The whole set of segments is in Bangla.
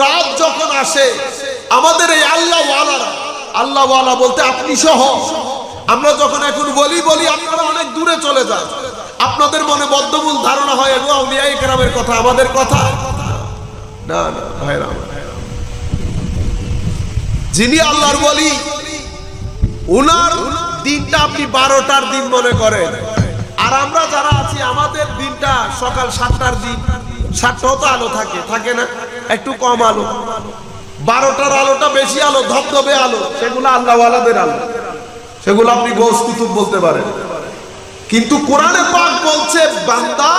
রাত যখন আসে, আমাদের এই আল্লাহ আল্লাহ বলতে আপনি সহ, আমরা যখন এখন বলি বলি আপনারা অনেক দূরে চলে যান। আপনাদের মনে বদ্ধমূল ধারণা হয়, এগো আউলিয়া ইকরামের কথা, আমাদের কথা? না না, ভাইরা। যিনি আল্লাহর বলি, উনার দিনটা আপনি বারোটার দিন মনে করেন। আর আমরা যারা আছি, আমাদের দিনটা সকাল সাতটার দিন। সাতটাও তো আলো থাকে থাকে না? একটু কম আলো। বারোটার আলোটা বেশি আলো, ধবধবে আলো। সেগুলো আল্লাহওয়ালাদের আলো। সেগুলো আপনি গোস কুতুব বলতে পারেন। কিন্তু কোরআনে পাক বলছে, বান্দা,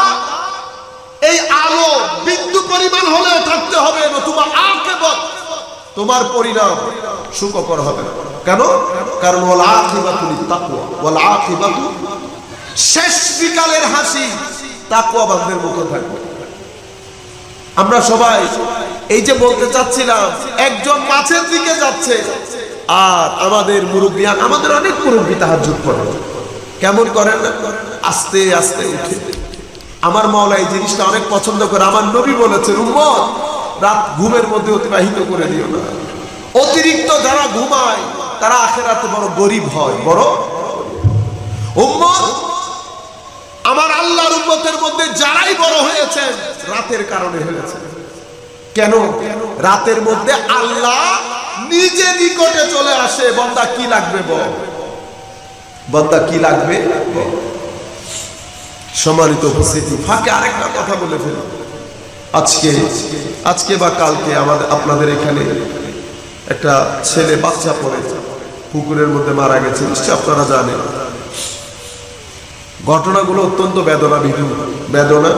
এই আলো বিন্দু পরিমাণ হলেও থাকতে হবে, নতুবা আকেবত তোমার পরিণাম সুখকর হবে কেন? কারণ ওয়াল আখিবাতু লিত্তাকওয়া, ওয়াল আখিবাতু শেষ বিকালের হাসি তাকওয়া বান্দের মুখে থাকবে। আমরা সবাই এই যে বলতে চাচ্ছিলাম, একজন মাছের দিকে যাচ্ছে। আর আমাদের মুরব্বী, আমাদের অনেক মুরব্বী তাহার যুগ করে। কেমন করেন আস্তে আস্তে উঠে। আমার মাওলা এই জিনিসটা অনেক পছন্দ করে। আমার নবী বলেছেন, উম্মত, রাত ঘুমের মধ্যে অতিবাহিত করে দিও না। অতিরিক্ত যারা ঘুমায়, তারা আখেরাতে বড় গরিব হয়। বড় উম্মত আমার আল্লাহর উম্মতের মধ্যে যারাই বড় হয়েছে রাতের কারণে হয়েছে। কেন? রাতের মধ্যে আল্লাহ নিজে নিকটে চলে আসে, বন্দা কি লাগবে বল? বন্দা কি লাগবে। সম্মানিত উপস্থিতি, ফাঁকে আরেকটা কথা বলে ফেলি। আজকে আজকে বা কালকে আমাদের, আপনাদের এখানে একটা ছেলে বাচ্চা পড়ে, পুকুরের মধ্যে মারা গেছে, নিশ্চয় আপনারা জানেন। ঘটনাগুলো অত্যন্ত বেদনা বিধু বেদনা।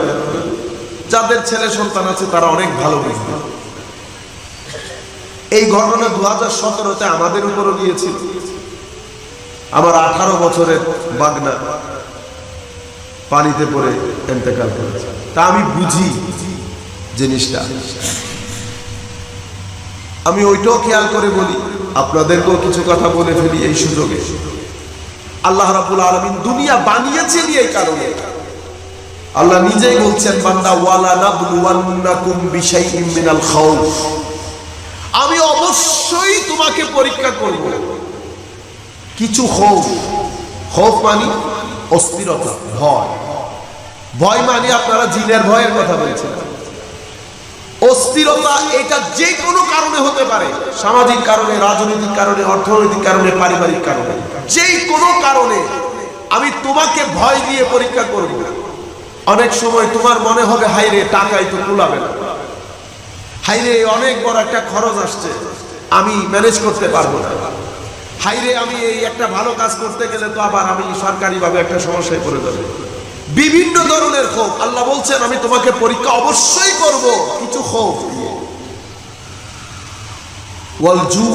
যাদের ছেলে সন্তান আছে, তারা অনেক ভালো বুঝবে। এই ঘটনা দু হাজার সতেরোতে আমাদের উপরও গিয়েছিল। আমার আঠারো বছরের বাগনা পানিতে পড়ে এন্তেকাল করেছে। তা আমি বুঝি জিনিসটা। আমি ওইটাও খেয়াল করে বলি, আপনাদেরকেও কিছু কথা বলে ফেলি এই সুযোগে। আল্লাহ রাবুল আলমিন দুনিয়া বানিয়েছেন এই কারণে। আল্লাহ নিজেই বলছেন, বান্দা, ওয়ালা নাবলুওয়ান্নাকুম বিশাইইম মিনাল খাউফ। আমি অবশ্যই তোমাকে পরীক্ষা করব। কিছু খৌফ খৌফ মানে অস্থিরতা, ভয়। ভয় মানে আপনারা জিনের ভয়ের কথা বলছেন। অস্থিরতা এটা যে কোনো কারণে হতে পারে। সামাজিক কারণে, রাজনৈতিক কারণে, অর্থনৈতিক কারণে, পারিবারিক কারণে। যে কোনো কারণে আমি তোমাকে ভয় দিয়ে পরীক্ষা করব। অনেক সময় তোমার মনে হবে হাইরে টাকাই তো কুলাবে না। হাইরে অনেক বড় একটা খরচ আসছে। আমি ম্যানেজ করতে পারব না। হাইরে আমি এই একটা ভালো কাজ করতে গেলে তো আবার আমি সরকারিভাবে একটা সমস্যায় পড়ে যাবে। বিভিন্ন ধরনের ক্ষোভ। আল্লাহ বলছেন, আমি তোমাকে পরীক্ষা অবশ্যই করব। কিছু ক্ষোভ দিয়ে। ওয়াল জু।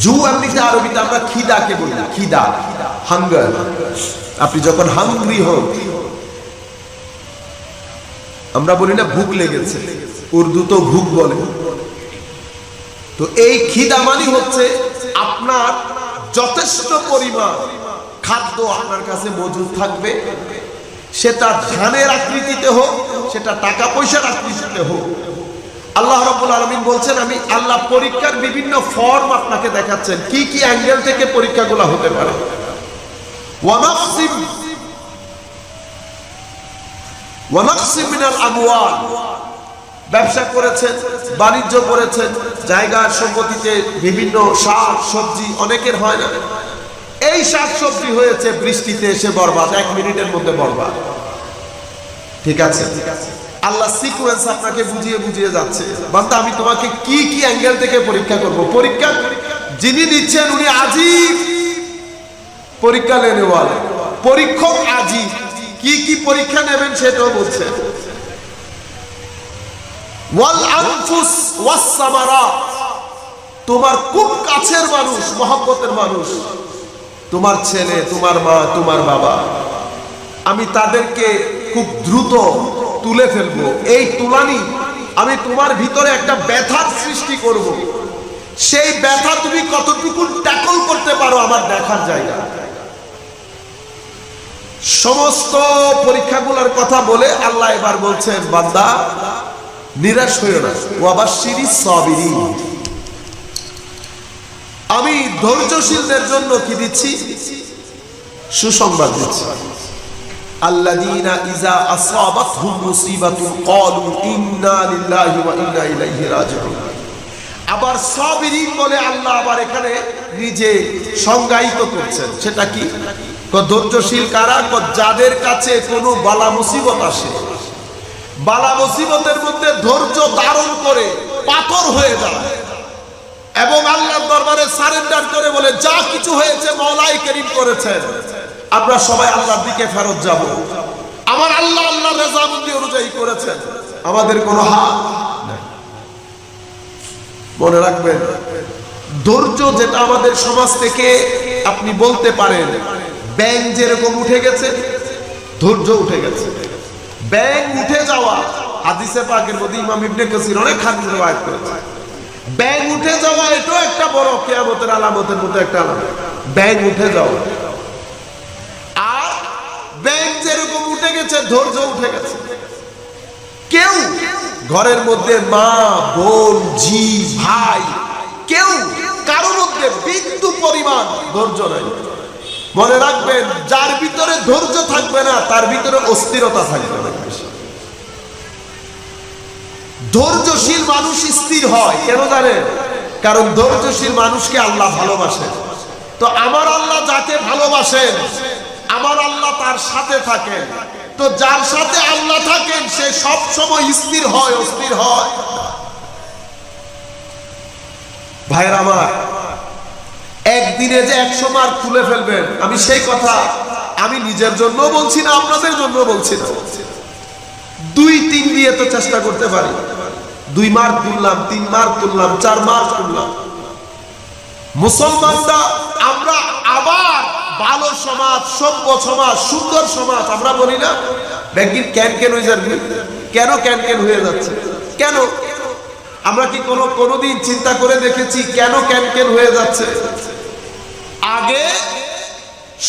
জু এমনিতে আরবিতে আমরা খিদাকে বলি। খিদা, হাঙ্গার। আপনি যখন হাঙ্গ্রি হন, আমরা বলি না ভুক লেগেছে। উর্দু তো ভুক বলে। তো এই খিদা মানি হচ্ছে আপনার যথেষ্ট পরিমাণ খাদ্য আপনার কাছে মজুদ থাকবে। সেটা ধানের আকৃতিতে হোক, সেটা টাকা পয়সার আকৃতিতে হোক। আল্লাহ রাব্বুল আলামিন বলছেন, আমি আল্লাহ পরীক্ষার বিভিন্ন ফর্ম আপনাকে দেখাচ্ছেন। কি কি অ্যাঙ্গেল থেকে পরীক্ষাগুলো হতে পারে? ব্যবসা করেছেন, বাণিজ্য করেছেন, জায়গার সম্পত্তিতে বিভিন্ন শাক, সবজি অনেকের হয় না। এই শাক সবজি হয়েছে, বৃষ্টিতে এসে বরবাদ, এক মিনিটের মধ্যে বরবাদ। ঠিক আছে? আল্লাহ সিকোয়েন্স আপনাকে বুঝিয়ে বুঝিয়ে যাচ্ছে। বান্দা, আমি তোমাকে কি কি অ্যাঙ্গেল থেকে পরীক্ষা করব? পরীক্ষা যিনি নিচ্ছেন উনি আজীব। পরীক্ষা নেনে পরীক্ষক আজি কি কি পরীক্ষা নেবেন সেটাও বলছে। ওয়াল আনফুস ওয়াস সামারাত। তোমার খুব কাছের মানুষ, মহব্বতের মানুষ। তোমার ছেলে, তোমার মা, তোমার বাবা। আমি তাদেরকে খুব দ্রুত তুলে ফেলব। এই তুলানি আমি তোমার ভিতরে একটা ব্যথার সৃষ্টি করব। সেই ব্যথা তুমি কতটুকু ট্যাকল করতে পারো আমার দেখার জায়গা। সমস্ত পরীক্ষাগুলোর কথা বলে আল্লাহ এবার বলছেন, বান্দা, নিরাশ হইও না। ও আবার সিরিজ সাবিরিন। আমি ধৈর্যশীলদের জন্য কি দিচ্ছি? সুসংবাদ দিচ্ছি। আবার বলে আবার এখানে নিজে সংজ্ঞায়িত করছেন। সেটা কি? ধৈর্যশীল যাদের কাছে কোনো বালা মুসিবত আসে। বালা মুসিবতের মধ্যে ধৈর্য ধারণ করে পাথর হয়ে যায়। এবং আল্লাহর দরবারে সারেন্ডার করে বলে, যা কিছু হয়েছে মৌলাই করিম করেছেন, আমরা সবাই আল্লাহর দিকে ফেরত যাব। আমার আল্লাহ আল্লাহ রেজামন্দি অনুযায়ী করেছেন। আমাদের কোনো হাত মনে রাখবেন, ধৈর্য যেটা আমাদের সমাজ থেকে আপনি বলতে পারেন ব্যাংক যেরকম উঠে গেছে, ধৈর্য উঠে গেছে। ব্যাংক উঠে যাওয়া, হাদিসে পাকের মধ্যে ইমাম ইবনে কাসির অনেক হাদিস রওয়ায়াত করেছে। ব্যাংক উঠে যাওয়া এটাও একটা বড় কিয়ামতের আলামতের মধ্যে একটা আলামত। ব্যাংক উঠে যাওয়া আর ব্যাংক যেরকম উঠে গেছে, ধৈর্য উঠে গেছে। কেউ ঘরের মধ্যে মা, বোন জি ভাই, কেউ কারোর মধ্যে বিন্দু পরিমাণ ধৈর্য নাই। মনে রাখবেন, যার ভিতরে ধৈর্য থাকবে না, তার ভিতরে অস্থিরতা থাকবে না। ধৈর্যশীল মানুষ স্থির হয়। কেন জানেন? কারণ ধৈর্যশীল মানুষকে আল্লাহ ভালোবাসেন। তো আমার আল্লাহ যাকে ভালোবাসেন, আমার আল্লাহ তার সাথে থাকেন। তো যার সাথে আল্লাহ থাকেন, সে সব সময় স্থির হয়, অস্থির হয়। ভাইয়ের আমার, একদিনে যে একশো মার্ক তুলে ফেলবেন, আমি সেই কথা আমি নিজের জন্য বলছি না, আপনাদের জন্য বলছি না। দুই তিন দিয়ে তো চেষ্টা করতে পারি। দুই মার্ক তুললাম, তিন মার্ক তুললাম, চার মার্ক তুললাম। মুসলমানরা, আমরা আবার ভালো সমাজ, সভ্য সমাজ, সুন্দর সমাজ, আমরা বলি না? ব্যাংকিং ক্যান ক্যান হয়ে যাবে। কেন ক্যান ক্যান হয়ে যাচ্ছে? কেন? আমরা কি কোনো, কোনোদিন চিন্তা করে দেখেছি কেন ক্যান ক্যান হয়ে যাচ্ছে? আগে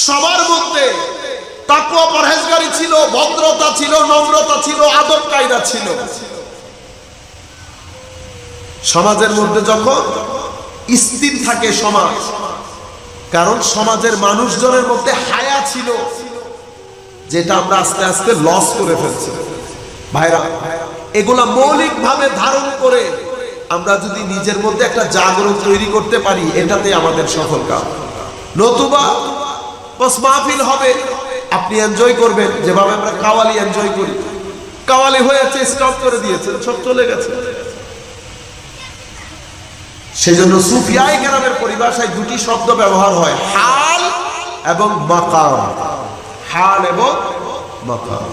সবার মধ্যে তাকুয়া পরহেজগারি ছিল, ভদ্রতা ছিল, নম্রতা ছিল আদব কায়দা ছিল। সমাজের মধ্যে যখন স্থির থাকে সমাজ, কারণ সমাজের মানুষজনের মধ্যে হায়া ছিল, যেটা আমরা আস্তে আস্তে লস করে ফেলছি। ভাইরা, এগুলা মৌলিক ভাবে ধারণ করে আমরা যদি নিজের মধ্যে একটা জাগরণ তৈরি করতে পারি, এটাতে আমাদের সফল কাজ। নতুবা মাহফিল হবে, আপনি এনজয় করবেন। যেভাবে আমরা কাওয়ালি এনজয় করি। কাওয়ালি হয়েছে স্টপ করে দিয়েছে সব চলে গেছে। সেজন্য সুফিয়াই গ্রামের পরিভাষায় দুটি শব্দ ব্যবহার হয় হাল এবং মাকাম। হাল এবং মাকাম।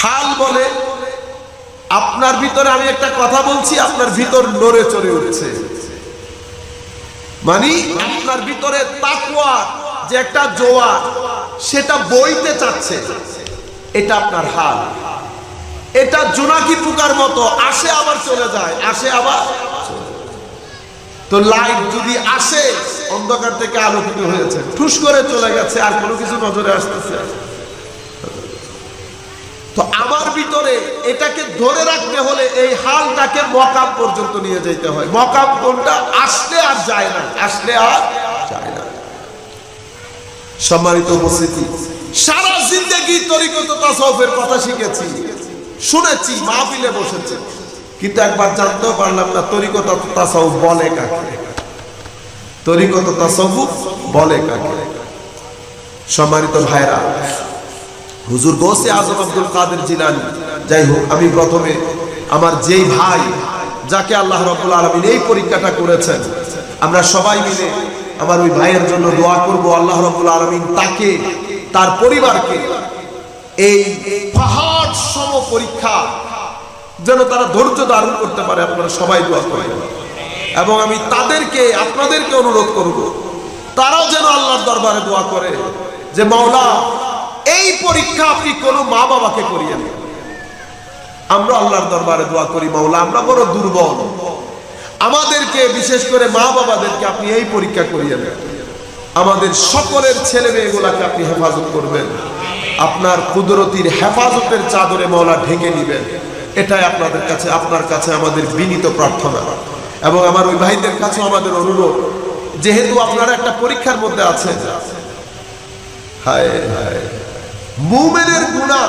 হাল বলে আপনার ভিতরে আমি একটা কথা বলছি আপনার ভিতর নড়ে চড়ে উঠছে। মানে আপনার ভিতরে তাকুয়া যে একটা জোয়ার সেটা বইতে চাচ্ছে। এটা আপনার হাল। এটা জোনাকি পোকার মতো আসে আবার চলে যায় আসে আবার। তো লাইট যদি আসে, অন্ধকার থেকে আলোকিত হয়েছে। ঠুস করে চলে গেছে, আর কোনো কিছু নজরে আসতেছে তো আমার ভিতরে এটাকে ধরে রাখতে হলে এই হালটাকে মকাম পর্যন্ত নিয়ে যেতে হয়। মকাম কোনটা? আসলে আর যায় না। আসলে আর যায় না। সম্মানিত উপস্থিতি, সারা জিন্দগি তরিকত তাসাউফের কথা শিখেছি, শুনেছি, মাহফিলে বসেছি। কিন্তু একবার জানতেও পারলাম না, তরিকত তাসাউফ বলে কাকে? তরিকত তাসাউফ বলে কাকে? সম্মানিত ভাইরা হুজুর গোসে আজম আব্দুল কাদের জিলানি, যাই হোক, আমি প্রথমে আমার যেই ভাই, যাকে আল্লাহ রব্বুল আলমিন এই পরীক্ষাটা করেছেন, আমরা সবাই মিলে আমার ওই ভাইয়ের জন্য দোয়া করব আল্লাহ রব্বুল আলমিন তাকে, তার পরিবারকে এই পাহাড় সম পরীক্ষা যেন তারা ধৈর্য ধারণ করতে পারে, আপনারা সবাই দোয়া করেন এবং আমি তাদেরকে, আপনাদেরকে অনুরোধ করব, তারাও যেন আল্লাহর দরবারে দোয়া করে যে, মাওলা, এই পরীক্ষা আপনি কোনো মা বাবাকে করিয়েন না। আমরা আল্লাহর দরবারে দোয়া করি, মাওলা, আমরা বড় দুর্বল। আমাদেরকে, বিশেষ করে মা বাবাদেরকে আপনি এই পরীক্ষা করিয়ে আমাদের সকলের ছেলে মেয়েগুলাকে আপনি হেফাজত করবেন। আপনার কুদরতির হেফাজতের চাদরে মাওলা ঢেকে নিবেন। এটাই আপনাদের কাছে, আপনার কাছে আমাদের বিনীত প্রার্থনা। এবং আমার ওই ভাইদের কাছে আমাদের অনুরোধ, যেহেতু আপনারা একটা পরীক্ষার মধ্যে আছেন, হায় হায়। মুমেনের গুণা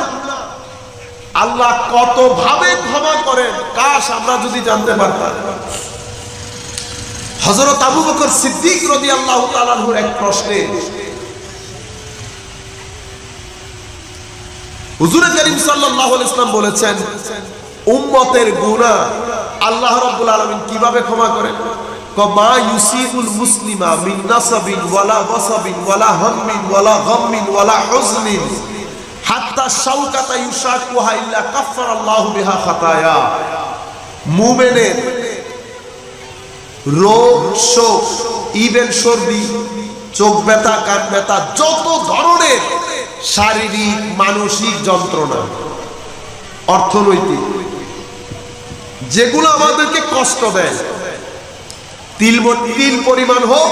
আল্লাহ কত ভাবে ক্ষমা করেন, কাশ আমরা যদি জানতে পারতাম। হজরত আবু বকর সিদ্দিক রদি আল্লাহ তালাহুর এক প্রশ্নে হুজুরে করিম আলাইহি ইসলাম বলেছেন, উম্মতের গুনাহ আল্লাহ রাব্বুল আলামিন কীভাবে ক্ষমা করেন? ইউসিবুল মুসলিমা মিন নাসাবিন ওয়ালা ওয়াসাবিন ওয়ালা হাম্মিন ওয়ালা গাম্মিন ওয়ালা হুজনিন হাত্তা শাওকাতা ইউশাকুহা ইল্লা বিহা খাতায়া। মুমিনের রোগ, শোক ইভেন সর্দি, চোখ ব্যথা, কান ব্যথা, যত ধরনের শারীরিক, মানসিক যন্ত্রণা, অর্থনৈতিক। যেগুলো আমাদেরকে কষ্ট দেয়। তিল তিল পরিমাণ হোক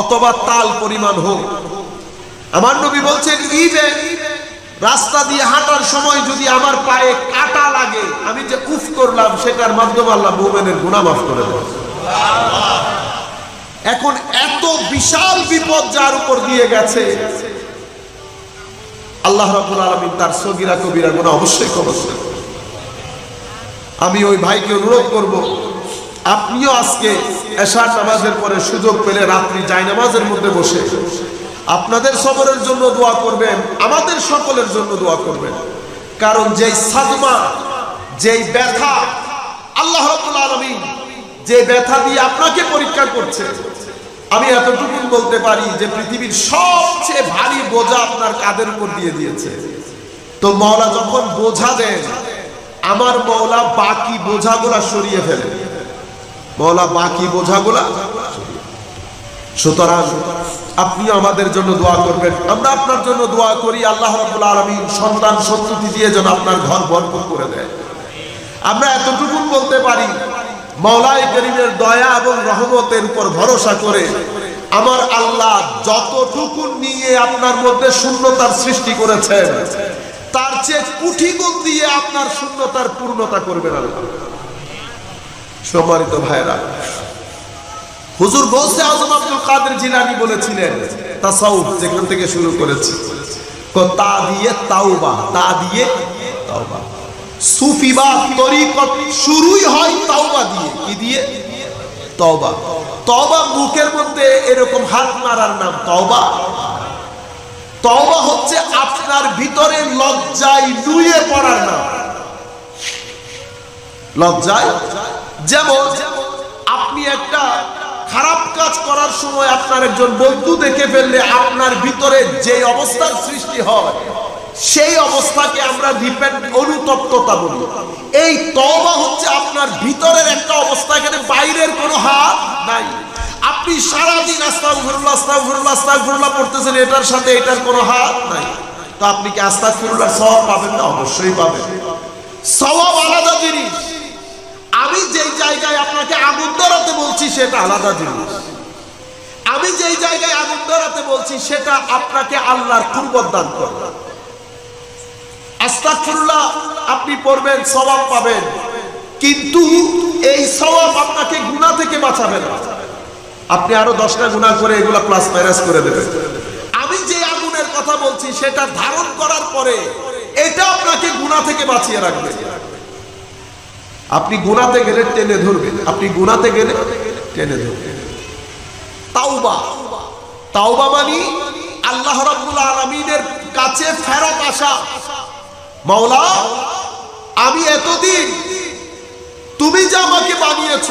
অথবা তাল পরিমাণ হোক। আমার নবী বলছেন ইভেন রাস্তা দিয়ে হাঁটার সময় যদি আমার পায়ে কাটা লাগে, আমি যে উফ করলাম, সেটার মাধ্যমে আল্লাহ মোমেনের গুণা মাফ করে দেয় এখন এত বিশাল বিপদ যার উপর দিয়ে গেছে। আল্লাহ রাবুল আলমিন তার সগিরা কবিরা গুণা অবশ্যই ক্ষমা আমি ওই ভাইকে অনুরোধ করব, আপনিও আজকে এশার নামাজের পরে সুযোগ পেলে রাত্রি যাই নামাজের মধ্যে বসে আপনাদের সবরের জন্য দোয়া করবেন, আমাদের সকলের জন্য দোয়া করবেন। কারণ যেই সাদমা যেই ব্যথা, আল্লাহ রাব্বুল আলামিন যে ব্যথা দিয়ে আপনাকে পরীক্ষা করছে আমি এতটুকু বলতে পারি যে পৃথিবীর সবচেয়ে ভারী বোঝা আপনার কাদের উপর দিয়ে দিয়েছে। তো মওলা যখন বোঝা দেন, আমার মওলা বাকি বোঝাগুলা সরিয়ে ফেলে। মওলা বাকি বোঝাগুলা সুতরাং আপনি আমাদের জন্য দোয়া করবেন। আমরা আপনার জন্য দোয়া করি, আল্লাহ রাব্বুল আলামিন সন্তান সন্ততি দিয়ে যেন আপনার ঘর ভরপুর করে দেয়। আমরা এতটুকু বলতে পারি মৌলাই করিমের দয়া এবং রহমতের উপর ভরসা করে আমার আল্লাহ যতটুকু নিয়ে আপনার মধ্যে শূন্যতার সৃষ্টি করেছেন, তার চেয়ে কুঠি গুণ দিয়ে আপনার শূন্যতার পূর্ণতা করবেন আল্লাহ। সম্মানিত ভাইরা হুজুর গৌসে আজম আব্দুল কাদের জিলানি বলেছিলেন, তাসাউফ যেখান থেকে শুরু করেছি। তা দিয়ে তাওবা, তা দিয়ে তাওবা। আপনার ভিতরে লজ্জায় নুয়ে পড়ার নাম। লজ্জায়? যেমন আপনি একটা খারাপ কাজ করার সময় আপনার একজন বন্ধু দেখে ফেললে আপনার ভিতরে যে অবস্থার সৃষ্টি হয় সেই অবস্থাকে আমরা ডিপেন্ড অনুতপ্ততা বলি। এই তবা হচ্ছে আপনার ভিতরের একটা অবস্থা, এখানে বাইরের কোনো হাত নাই। আপনি সারাদিন আস্তাগফিরুল্লাহ আস্তাগফিরুল্লাহ আস্তাগফিরুল্লাহ পড়তেছেন, এটার সাথে এটার কোনো হাত নাই। তো আপনি কি আস্তাগফিরুল্লাহ সওয়াব পাবেন না? অবশ্যই পাবেন। সওয়াব আলাদা জিনিস। আমি যেই জায়গায় আপনাকে আগুন ধরাতে বলছি, সেটা আলাদা জিনিস। আমি যেই জায়গায় আগুন ধরাতে বলছি, সেটা আপনাকে আল্লাহর কুরবত দান করবে। আস্তাগফিরুল্লাহ, আপনি পড়বেন, সওয়াব পাবেন। কিন্তু এই সওয়াব আপনাকে গুনাহ থেকে বাঁচাবে না। আপনি আরও দশটা গুনাহ করে এগুলা প্লাস মাইনাস করে দেবেন। আমি যে আগুনের কথা বলছি, সেটা ধারণ করার পরে এটা আপনাকে গুনাহ থেকে বাঁচিয়ে রাখবে। আপনি গুনাতে গেলে টেনে ধরবেন। আপনি গুনাতে গেলে টেনে ধরবেন। তাওবা। তাওবা মানে আল্লাহ রাব্বুল আলামিনের কাছে ফেরত আসা। মাওলা, আমি এতদিন তুমি যে আমাকে বানিয়েছ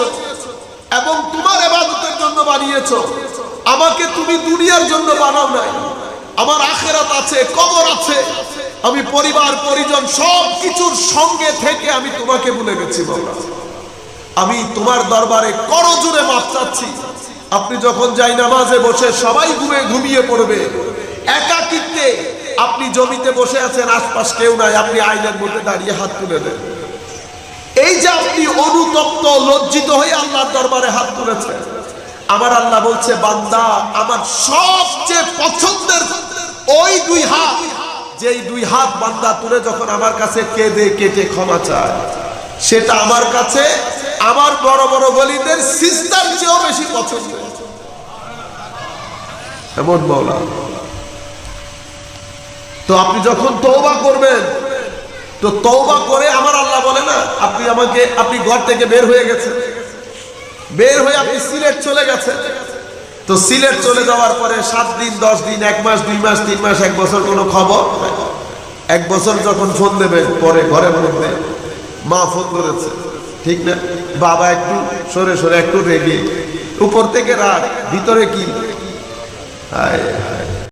এবং তোমার এবাদতের জন্য বানিয়েছ, আমাকে তুমি দুনিয়ার জন্য বানাও নাই। আমার আখেরাত আছে, কবর আছে। আমি পরিবার, পরিজন, সব কিছুর সঙ্গে থেকে আমি তোমাকে ভুলে গেছি বাবা আমি তোমার দরবারে করজোরে মাপ চাচ্ছি। আপনি যখন যাই নামাজে বসে সবাই ঘুমে ঘুমিয়ে পড়বে। একাকিত্বে আপনি জমিতে বসে আছেন, আশপাশ কেউ নাই, আপনি আইনের মধ্যে দাঁড়িয়ে হাত তুলে দেন। এই যে আপনি অনুতপ্ত, লজ্জিত হয়ে আল্লাহর দরবারে হাত তুলেছেন। আমার আল্লাহ বলছে, বান্দা, আমার সবচেয়ে পছন্দের ওই দুই হাত। যে এই দুই হাত বান্দা তুলে যখন আমার কাছে কেঁদে কেটে ক্ষমা চায়, সেটা আমার কাছে আমার বড় বড় বলিদের সিস্টার চেয়েও বেশি পছন্দ এমন বলা তো আপনি যখন তৌবা করবেন, তো তৌবা করে আমার আল্লাহ বলে না, আপনি আমাকে, আপনি ঘর থেকে বের হয়ে গেছেন। বের হয়ে আপনি সিলেট চলে গেছেন। তো সিলেট চলে যাওয়ার পরে সাত দিন, দশ দিন, এক মাস, দুই মাস, তিন মাস, এক বছর কোনো খবর? এক বছর যখন ফোন দেবেন পরে ঘরের মধ্যে মা ফোন ধরেছে ঠিক না? বাবা একটু সরে সরে একটু রেগে, উপর থেকে রাগ, ভিতরে কি? হায় হায়।